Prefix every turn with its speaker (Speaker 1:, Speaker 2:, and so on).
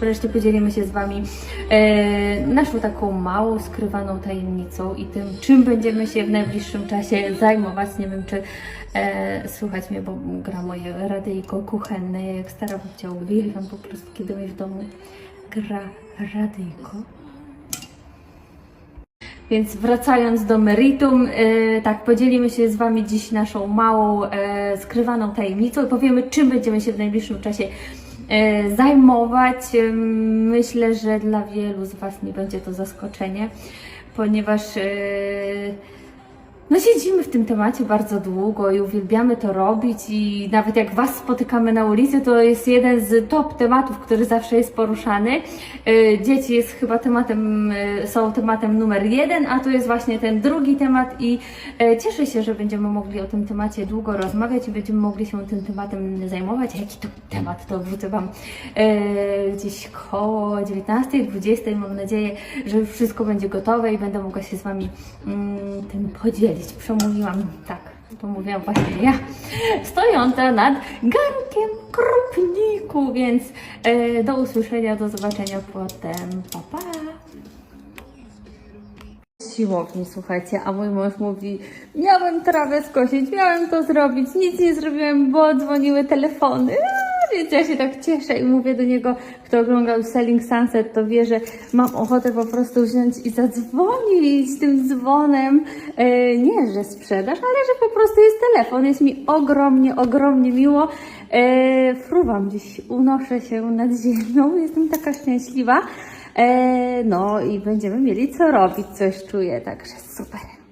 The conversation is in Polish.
Speaker 1: wreszcie podzielimy się z Wami e, naszą taką małą, skrywaną tajemnicą i tym, czym będziemy się w najbliższym czasie zajmować. Nie wiem, czy e, słychać mnie, bo gra moje radyjko kuchenne. Ja jak stara babcia uwielbiam po prostu, kiedy mi w domu gra radyjko. Więc wracając do meritum, e, tak, podzielimy się z Wami dziś naszą małą, e, skrywaną tajemnicą i powiemy, czym będziemy się w najbliższym czasie zajmować. E, Myślę, że dla wielu z Was nie będzie to zaskoczenie, ponieważ e, no siedzimy w tym temacie bardzo długo i uwielbiamy to robić i nawet jak Was spotykamy na ulicy, to jest jeden z top tematów, który zawsze jest poruszany. Y, Dzieci jest chyba tematem, y, są tematem numer jeden, a to jest właśnie ten drugi temat i y, cieszę się, że będziemy mogli o tym temacie długo rozmawiać i będziemy mogli się tym tematem zajmować. A Jaki to temat, to wrzucę Wam gdzieś koło 19, 20. Mam nadzieję, że wszystko będzie gotowe i będę mogła się z Wami mm, tym podzielić. Przemówiłam, tak, to mówiłam właśnie ja, stojąca nad garnkiem krupniku, więc e, do usłyszenia, do zobaczenia potem. Pa, pa. Siłowni, słuchajcie, a mój mąż mówi, miałem trawę skosić, miałem to zrobić, nic nie zrobiłem, bo dzwoniły telefony. Więc ja się tak cieszę i mówię do niego, kto oglądał Selling Sunset, to wie, że mam ochotę po prostu wziąć i zadzwonić tym dzwonem. E, nie, że sprzedaż, ale że po prostu jest telefon. Jest mi ogromnie, ogromnie miło. E, fruwam gdzieś, unoszę się nad ziemią, jestem taka szczęśliwa. E, no i będziemy mieli co robić, coś czuję, także super.